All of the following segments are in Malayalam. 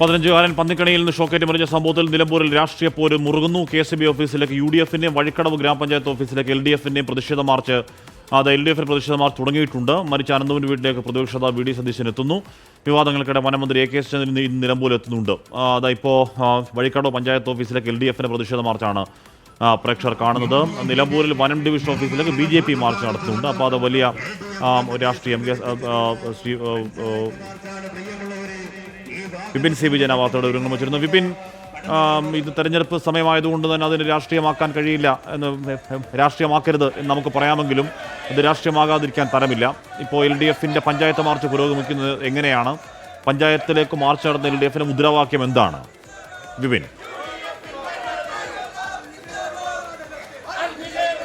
പതിനഞ്ചുകാരൻ പന്നിക്കണിയിൽ നിന്ന് ഷോക്കേറ്റ് മറിഞ്ഞ സംഭവത്തിൽ നിലമ്പൂരിൽ രാഷ്ട്രീയ പോര് മുറുകുന്നു. കെ എസ് ബി ഓഫീസിലേക്ക് യു ഡി എഫിന്റെയും വഴിക്കടവ് ഗ്രാമപഞ്ചായത്ത് ഓഫീസിലേക്ക് എൽ ഡി എഫിന്റെയും പ്രതിഷേധ മാർച്ച് അത് എൽ ഡി എഫിന് പ്രതിഷേധ മാർച്ച് തുടങ്ങിയിട്ടുണ്ട്. മരിച്ച അനന്തവിന്റെ വീട്ടിലേക്ക് പ്രതിപക്ഷ നേതാവ് വി ഡി സതീശൻ എത്തുന്നു. വിവാദങ്ങൾക്കിടെ വനമന്ത്രി എ കെ ഇന്ന് നിലമ്പൂരിൽ എത്തുന്നുണ്ട്. അതാ വഴിക്കടവ് പഞ്ചായത്ത് ഓഫീസിലേക്ക് എൽ ഡി എഫിന്റെ പ്രതിഷേധ മാർച്ചാണ് പ്രേക്ഷകർ കാണുന്നത്. നിലമ്പൂരിൽ വനം ഡിവിഷൻ ഓഫീസിലേക്ക് ബി ജെ പി മാർച്ച് നടത്തുന്നുണ്ട്. അപ്പോൾ അത് വലിയ രാഷ്ട്രീയം ശ്രീ വിപിൻ സി വിജയൻ വാർത്തയുടെ വിവരങ്ങൾ വച്ചിരുന്നു വിപിൻ ഇത് തെരഞ്ഞെടുപ്പ് സമയമായതുകൊണ്ട് തന്നെ അതിന് രാഷ്ട്രീയമാക്കാൻ കഴിയില്ല എന്ന് രാഷ്ട്രീയമാക്കരുത് എന്ന് നമുക്ക് പറയാമെങ്കിലും ഇത് രാഷ്ട്രീയമാകാതിരിക്കാൻ തരമില്ല. ഇപ്പോൾ എൽ ഡി എഫിന്റെ പഞ്ചായത്ത് മാർച്ച് പുരോഗമിക്കുന്നത് എങ്ങനെയാണ്? പഞ്ചായത്തിലേക്ക് മാർച്ച് നടന്ന എൽ ഡി എഫിന്റെ മുദ്രാവാക്യം എന്താണ്? Vipin.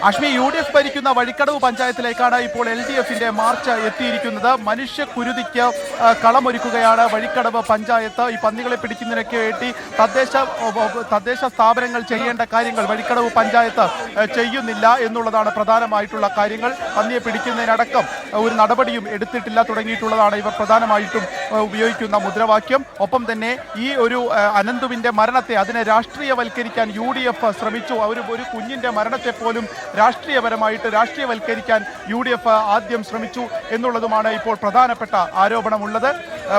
Ashmi U D F ഭരിക്കുന്ന വഴിക്കടവ് പഞ്ചായത്തിലേക്കാണ് ഇപ്പോൾ എൽ ഡി എഫിന്റെ മാർച്ച് എത്തിയിരിക്കുന്നത്. മനുഷ്യ കുരുതിക്ക് കളമൊരുക്കുകയാണ് വഴിക്കടവ് പഞ്ചായത്ത്. ഈ പന്നികളെ പിടിക്കുന്നതിനൊക്കെ വേണ്ടി തദ്ദേശ തദ്ദേശ സ്ഥാപനങ്ങൾ ചെയ്യേണ്ട കാര്യങ്ങൾ വഴിക്കടവ് പഞ്ചായത്ത് ചെയ്യുന്നില്ല എന്നുള്ളതാണ് പ്രധാനമായിട്ടുള്ള കാര്യങ്ങൾ. പന്നിയെ പിടിക്കുന്നതിനടക്കം ഒരു നടപടിയും എടുത്തിട്ടില്ല തുടങ്ങിയിട്ടുള്ളതാണ് ഇവർ പ്രധാനമായിട്ടും ഉപയോഗിക്കുന്ന മുദ്രാവാക്യം. ഒപ്പം തന്നെ ഈ ഒരു അനന്തുവിന്റെ മരണത്തെ അതിനെ രാഷ്ട്രീയവൽക്കരിക്കാൻ യു ഡി എഫ് ശ്രമിച്ചു. അവർ ഒരു കുഞ്ഞിന്റെ മരണത്തെ പോലും രാഷ്ട്രീയപരമായിട്ട് രാഷ്ട്രീയവൽക്കരിക്കാൻ യു ആദ്യം ശ്രമിച്ചു എന്നുള്ളതുമാണ് ഇപ്പോൾ പ്രധാനപ്പെട്ട ആരോപണമുള്ളത്.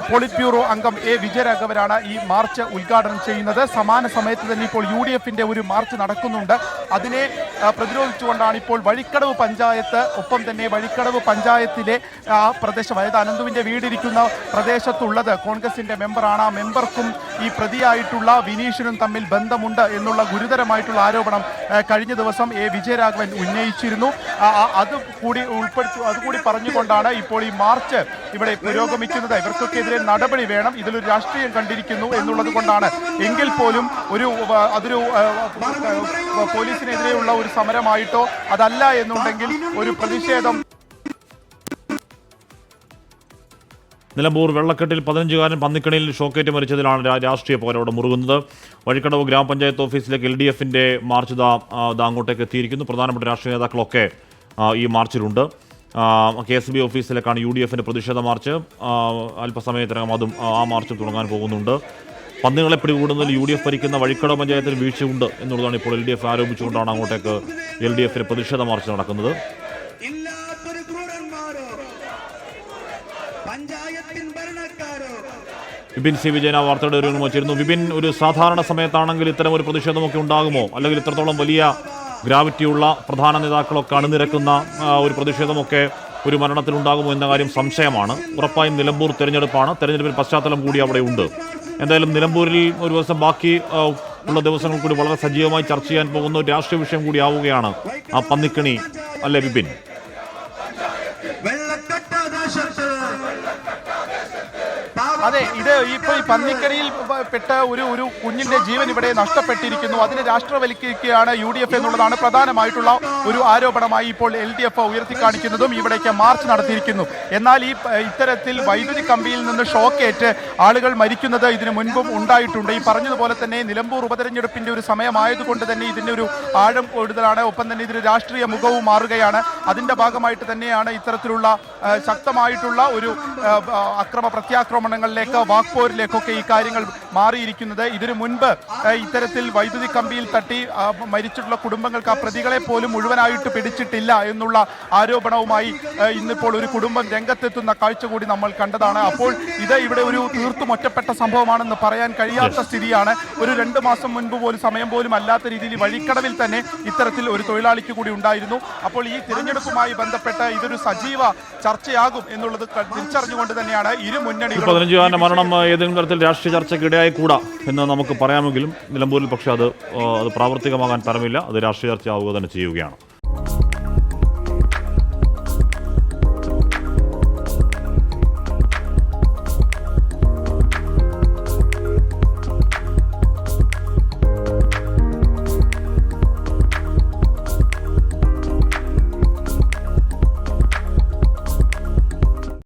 പോളിറ്റ് ബ്യൂറോ അംഗം എ. വിജയരാഘവനാണ് ഈ മാർച്ച് ഉദ്ഘാടനം ചെയ്യുന്നത്. സമാന സമയത്ത് തന്നെ ഇപ്പോൾ യു ഡി എഫിന്റെ ഒരു മാർച്ച് നടക്കുന്നുണ്ട്. അതിനെ പ്രതിരോധിച്ചുകൊണ്ടാണ് ഇപ്പോൾ വഴിക്കടവ് പഞ്ചായത്ത് ഒപ്പം തന്നെ വഴിക്കടവ് പഞ്ചായത്തിലെ ആ പ്രദേശം അതായത് അനന്തുവിന്റെ വീടിരിക്കുന്ന പ്രദേശത്തുള്ളത്. കോൺഗ്രസിന്റെ മെമ്പറാണ്. ആ മെമ്പർക്കും ഈ പ്രതിയായിട്ടുള്ള വിനീഷിനും തമ്മിൽ ബന്ധമുണ്ട് എന്നുള്ള ഗുരുതരമായിട്ടുള്ള ആരോപണം കഴിഞ്ഞ ദിവസം എ. വിജയരാഘവൻ ഉന്നയിച്ചിരുന്നു. അത് കൂടി ഉൾപ്പെടുത്തി അതുകൂടി പറഞ്ഞുകൊണ്ടാണ് ഇപ്പോൾ ഈ മാർച്ച് ഇവിടെ പുരോഗമിക്കുന്നത് ഇവർക്കൊക്കെതിരെ നടപടി വേണം. ഇതിലൊരു രാഷ്ട്രീയം കണ്ടിരിക്കുന്നു എന്നുള്ളത് കൊണ്ടാണ്. എങ്കിൽ പോലും ഒരു അതൊരു പോലീസിനെതിരെയുള്ള ഒരു സമരമായിട്ടോ അതല്ല എന്നുണ്ടെങ്കിൽ ഒരു പ്രതിഷേധം. നിലമ്പൂർ വെള്ളക്കെട്ടിൽ പതിനഞ്ചുകാരൻ പന്നിക്കണിയിൽ ഷോക്കേറ്റ് മരിച്ചതിലാണ് രാഷ്ട്രീയ പോരോട് മുറുകുന്നത്. വഴിക്കടവ് ഗ്രാമപഞ്ചായത്ത് ഓഫീസിലേക്ക് എൽ ഡി എഫിന്റെ മാർച്ച് ദാ അങ്ങോട്ടേക്ക് എത്തിയിരിക്കുന്നു പ്രധാനപ്പെട്ട രാഷ്ട്രീയ നേതാക്കളൊക്കെ ഈ മാർച്ചിലുണ്ട്. കെ എസ് ബി ഓഫീസിലേക്കാണ് യു ഡി എഫിന്റെ പ്രതിഷേധ മാർച്ച്. അല്പസമയത്തിനകം അതും ആ, മാർച്ച് തുടങ്ങാൻ പോകുന്നുണ്ട്. പന്നികളെ പിടികൂടുന്നതിൽ യു ഡി എഫ് ഭരിക്കുന്ന വഴിക്കട പഞ്ചായത്തിൽ വീഴ്ചയുണ്ട് എന്നുള്ളതാണ് ഇപ്പോൾ എൽ ഡി എഫ് ആരോപിച്ചുകൊണ്ടാണ് അങ്ങോട്ടേക്ക് എൽ ഡി എഫിന് പ്രതിഷേധ മാർച്ച് നടക്കുന്നത്. വിപിൻ സി വിജയൻ ആ വാർത്തയുടെ ഒരു വച്ചിരുന്നു വിപിൻ ഒരു സാധാരണ സമയത്താണെങ്കിൽ ഇത്തരം ഒരു പ്രതിഷേധമൊക്കെ ഉണ്ടാകുമോ? അല്ലെങ്കിൽ ഇത്രത്തോളം വലിയ ഗ്രാവിറ്റിയുള്ള പ്രധാന നേതാക്കളൊക്കെ അണിനിരക്കുന്ന ഒരു പ്രതിഷേധമൊക്കെ ഒരു മരണത്തിലുണ്ടാകുമോ എന്ന കാര്യം സംശയമാണ്. ഉറപ്പായും നിലമ്പൂർ തെരഞ്ഞെടുപ്പാണ്. തെരഞ്ഞെടുപ്പിൽ പശ്ചാത്തലം കൂടി അവിടെ ഉണ്ട്. എന്തായാലും നിലമ്പൂരിൽ ഒരു ദിവസം ബാക്കി ഉള്ള ദിവസങ്ങൾ കൂടി വളരെ സജീവമായി ചർച്ച ചെയ്യാൻ പോകുന്ന ഒരു രാഷ്ട്രീയ വിഷയം കൂടി ആവുകയാണ് ആ പന്നിക്കണി അല്ലെ വിപിൻ? അതെ ഇത് ഇപ്പൊ ഈ പന്നിക്കരയിൽ പെട്ട ഒരു ഒരു കുഞ്ഞിന്റെ ജീവൻ ഇവിടെ നഷ്ടപ്പെട്ടിരിക്കുന്നു. അതിനെ രാഷ്ട്രവൽക്കരിക്കുകയാണ് യു ഡി എഫ് എന്നുള്ളതാണ് പ്രധാനമായിട്ടുള്ള ഒരു ആരോപണമായി ഇപ്പോൾ എൽ ഡി എഫ് ഉയർത്തിക്കാണിക്കുന്നതും ഇവിടേക്ക് മാർച്ച് നടത്തിയിരിക്കുന്നു. എന്നാൽ ഈ ഇത്തരത്തിൽ വൈദ്യുതി കമ്പിയിൽ നിന്ന് ഷോക്കേറ്റ് ആളുകൾ മരിക്കുന്നത് ഇതിനു മുൻപും ഉണ്ടായിട്ടുണ്ട്. ഈ പറഞ്ഞതുപോലെ തന്നെ നിലമ്പൂർ ഉപതെരഞ്ഞെടുപ്പിന്റെ ഒരു സമയമായതുകൊണ്ട് തന്നെ ഇതിന്റെ ഒരു ആഴം കൂടുതലാണ് ഒപ്പം തന്നെ ഇതിന് രാഷ്ട്രീയ മുഖവും മാറുകയാണ്. അതിന്റെ ഭാഗമായിട്ട് തന്നെയാണ് ഇത്തരത്തിലുള്ള ശക്തമായിട്ടുള്ള ഒരു അക്രമ ആ, പ്രത്യാക്രമണങ്ങളിലേക്ക് വാക്പോരിലേക്കൊക്കെ ഈ കാര്യങ്ങൾ മാറിയിരിക്കുന്നത്. ഇതിനു മുൻപ് ഇത്തരത്തിൽ വൈദ്യുതി കമ്പിയിൽ തട്ടി മരിച്ചിട്ടുള്ള കുടുംബങ്ങൾക്ക് ആ പ്രതികളെ പോലും മുഴുവനായിട്ട് പിടിച്ചിട്ടില്ല എന്നുള്ള ആരോപണവുമായി ഇന്നിപ്പോൾ ഒരു കുടുംബം രംഗത്തെത്തുന്ന കാഴ്ച കൂടി നമ്മൾ കണ്ടതാണ്. അപ്പോൾ ഇത് ഇവിടെ ഒരു തീർത്തും ഒറ്റപ്പെട്ട സംഭവമാണെന്ന് പറയാൻ കഴിയാത്ത സ്ഥിതിയാണ്. ഒരു രണ്ട് മാസം മുൻപ് പോലും സമയം പോലും അല്ലാത്ത രീതിയിൽ വഴിക്കടവിൽ തന്നെ ഇത്തരത്തിൽ ഒരു തൊഴിലാളിക്ക് കൂടി ഉണ്ടായിരുന്നു. അപ്പോൾ ഈ തിരഞ്ഞെടുപ്പുമായി ബന്ധപ്പെട്ട് ഇതൊരു സജീവ ചർച്ചയാകും എന്നുള്ളത് തിരിച്ചറിഞ്ഞുകൊണ്ട് തന്നെയാണ് ഇരു മുന്നണികളും പതിനഞ്ചുകാരന്റെ മരണം ഏതെങ്കിലും തരത്തിൽ രാഷ്ട്രീയ ചർച്ചയ്ക്ക് ഇടയായി കൂടാ എന്ന് നമുക്ക് പറയാമെങ്കിലും നിലമ്പൂരിൽ പക്ഷേ അത് അത് പ്രാവർത്തികമാകാൻ തരമില്ല. അത് രാഷ്ട്രീയ ആവുക തന്നെ ചെയ്യുകയാണ്.